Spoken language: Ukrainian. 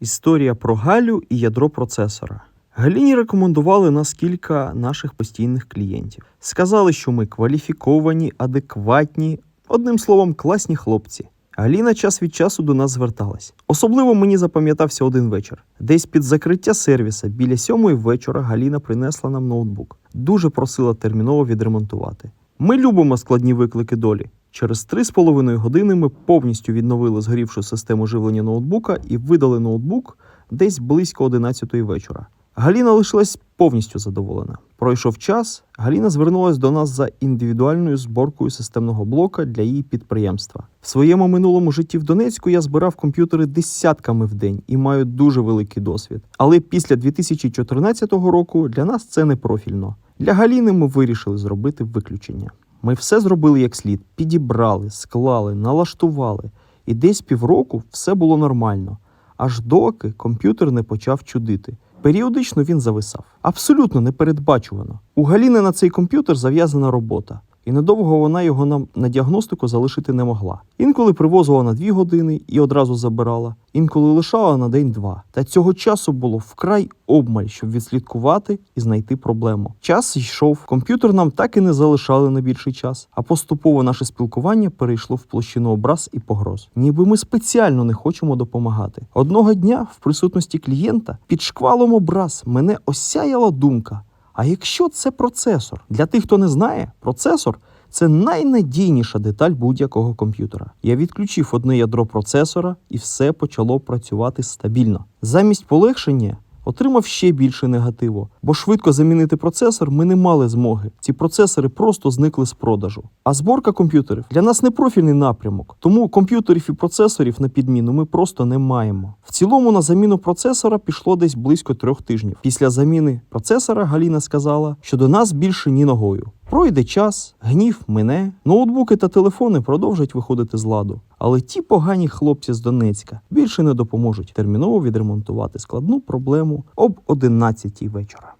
Історія про Галю і ядро процесора. Галіні рекомендували нас кілька наших постійних клієнтів. Сказали, що ми кваліфіковані, адекватні, одним словом, класні хлопці. Галіна час від часу до нас зверталась. Особливо мені запам'ятався один вечір. Десь під закриття сервіса біля сьомої вечора Галіна принесла нам ноутбук. Дуже просила терміново відремонтувати. Ми любимо складні виклики долі. Через три з половиною години ми повністю відновили згорівшу систему живлення ноутбука і видали ноутбук десь близько 11 вечора. Галіна лишилась повністю задоволена. Пройшов час, Галіна звернулася до нас за індивідуальною зборкою системного блока для її підприємства. В своєму минулому житті в Донецьку я збирав комп'ютери десятками в день і маю дуже великий досвід. Але після 2014 року для нас це не профільно. Для Галіни ми вирішили зробити виключення. Ми все зробили як слід: підібрали, склали, налаштували. І десь півроку все було нормально, аж доки комп'ютер не почав чудити. Періодично він зависав. Абсолютно непередбачувано. У Галіни на цей комп'ютер зав'язана робота, і недовго вона його нам на діагностику залишити не могла. Інколи привозила на дві години і одразу забирала, інколи лишала на день-два. Та цього часу було вкрай обмаль, щоб відслідкувати і знайти проблему. Час йшов, комп'ютер нам так і не залишали на більший час, а поступово наше спілкування перейшло в площину образ і погроз. Ніби ми спеціально не хочемо допомагати. Одного дня, в присутності клієнта, під шквалом образ мене осяяла думка. А якщо це процесор? Для тих, хто не знає, процесор це найнадійніша деталь будь-якого комп'ютера. Я відключив одне ядро процесора, і все почало працювати стабільно. Замість полегшення отримав ще більше негативу, бо швидко замінити процесор ми не мали змоги. Ці процесори просто зникли з продажу. А зборка комп'ютерів для нас не профільний напрямок, тому комп'ютерів і процесорів на підміну ми просто не маємо. В цілому на заміну процесора пішло десь близько трьох тижнів. Після заміни процесора Галіна сказала, що до нас більше ні ногою. Пройде час, гнів мине, ноутбуки та телефони продовжать виходити з ладу. Але ті погані хлопці з Донецька більше не допоможуть терміново відремонтувати складну проблему об 11 вечора.